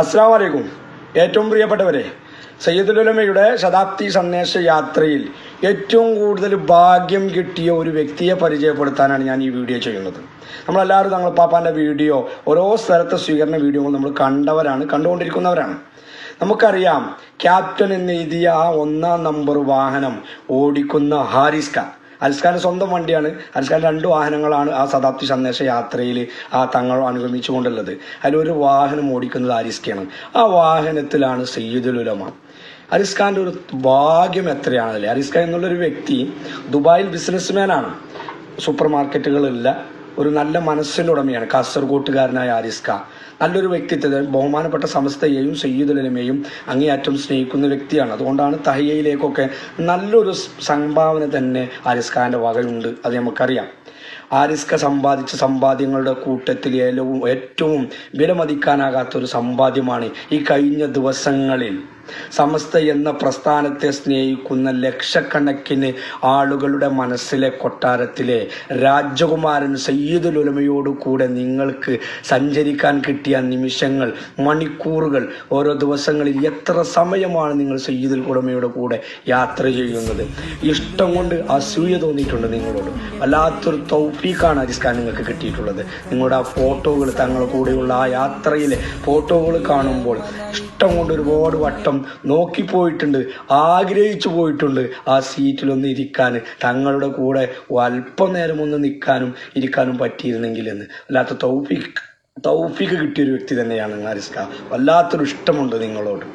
അസ്സാം വലൈക്കും ഏറ്റവും പ്രിയപ്പെട്ടവരെ സയ്യിദുലമയുടെ ശതാബ്ദി സന്ദേശ യാത്രയിൽ ഏറ്റവും കൂടുതൽ ഭാഗ്യം കിട്ടിയ ഒരു വ്യക്തിയെ പരിചയപ്പെടുത്താനാണ് ഞാൻ ഈ വീഡിയോ ചെയ്യുന്നത്. നമ്മളെല്ലാവരും തങ്ങൾ പാപ്പാന്റെ വീഡിയോ ഓരോ സ്ഥലത്തെ സ്വീകരണ വീഡിയോകൾ നമ്മൾ കണ്ടവരാണ് കണ്ടുകൊണ്ടിരിക്കുന്നവരാണ്. നമുക്കറിയാം ക്യാപ്റ്റൻ എന്ന് എഴുതിയ ആ ഒന്നാം നമ്പർ വാഹനം ഓടിക്കുന്ന ഹാരിസ് അരിസ്ഖാന്റെ സ്വന്തം വണ്ടിയാണ്. അനുസ്കാരം രണ്ട് വാഹനങ്ങളാണ് ആ ശതാബ്ദി സന്ദേശ യാത്രയിൽ ആ തങ്ങൾ അനുഗമിച്ചുകൊണ്ടുള്ളത്. അതിലൊരു വാഹനം ഓടിക്കുന്നത് അരിസ്കയാണ് ആ വാഹനത്തിലാണ് സയ്യിദുലുലമ ഉലമ. അരിസ് ഒരു ഭാഗ്യം എത്രയാണല്ലേ അരിസ്ഖാൻ എന്നുള്ളൊരു വ്യക്തി ദുബായിൽ ബിസിനസ്മാനാണ് സൂപ്പർ മാർക്കറ്റുകളില്ല ഒരു നല്ല മനസ്സിന്റെ ഉടമയാണ് കാസർഗോട്ടുകാരനായ ആരിസ്ക. നല്ലൊരു വ്യക്തിത്വത്തെ ബഹുമാനപ്പെട്ട സമസ്തയെയും സയ്യിദുലമയും അങ്ങേയറ്റം സ്നേഹിക്കുന്ന വ്യക്തിയാണ്. അതുകൊണ്ടാണ് തഹയയിലേക്കൊക്കെ നല്ലൊരു സംഭാവന തന്നെ ആരിസ് ഖാന്റെ വകയുണ്ട്. അത് നമുക്കറിയാം. ആരിസ്ക സമ്പാദിച്ച സമ്പാദ്യങ്ങളുടെ കൂട്ടത്തിൽ ഏറ്റവും ഏറ്റവും വിലമതിക്കാനാകാത്ത ഒരു സമ്പാദ്യമാണ് ഈ കഴിഞ്ഞ ദിവസങ്ങളിൽ. സമസ്ത എന്ന പ്രസ്ഥാനത്തെ സ്നേഹിക്കുന്ന ലക്ഷക്കണക്കിന് ആളുകളുടെ മനസ്സിലെ കൊട്ടാരത്തിലെ രാജകുമാരൻ സയ്യിദുൽ ഉലമയോട് കൂടെ നിങ്ങൾക്ക് സഞ്ചരിക്കാൻ കിട്ടിയ നിമിഷങ്ങൾ മണിക്കൂറുകൾ ഓരോ ദിവസങ്ങളിൽ എത്ര സമയമാണ് നിങ്ങൾ സയ്യിദുൽ ഉലമയുടെ കൂടെ യാത്ര ചെയ്യുന്നത്? ഇഷ്ടം കൊണ്ട് അസൂയ തോന്നിയിട്ടുണ്ട് നിങ്ങളോട്. വല്ലാത്തൊരു തൗഫീഖാണ് അരിസ്ഖാൻ നിങ്ങൾക്ക് കിട്ടിയിട്ടുള്ളത്. നിങ്ങളുടെ ആ ഫോട്ടോകൾ തങ്ങളുടെ കൂടെയുള്ള ആ യാത്രയിലെ ഫോട്ടോകൾ കാണുമ്പോൾ ഇഷ്ടം കൊണ്ട് ഒരുപാട് വട്ടം നോക്കിപ്പോയിട്ടുണ്ട് ആഗ്രഹിച്ചു പോയിട്ടുണ്ട്. ആ സീറ്റിലൊന്ന് ഇരിക്കാൻ തങ്ങളുടെ കൂടെ അല്പം നേരം ഒന്ന് നിൽക്കാനും ഇരിക്കാനും പറ്റിയിരുന്നെങ്കിൽ എന്ന്. അല്ലാത്ത തൗഫീഖ് തൗഫീഖ് കിട്ടിയൊരു വ്യക്തി തന്നെയാണ് അരിസ്ക വല്ലാത്തൊരു ഇഷ്ടമുണ്ട് നിങ്ങളോട്.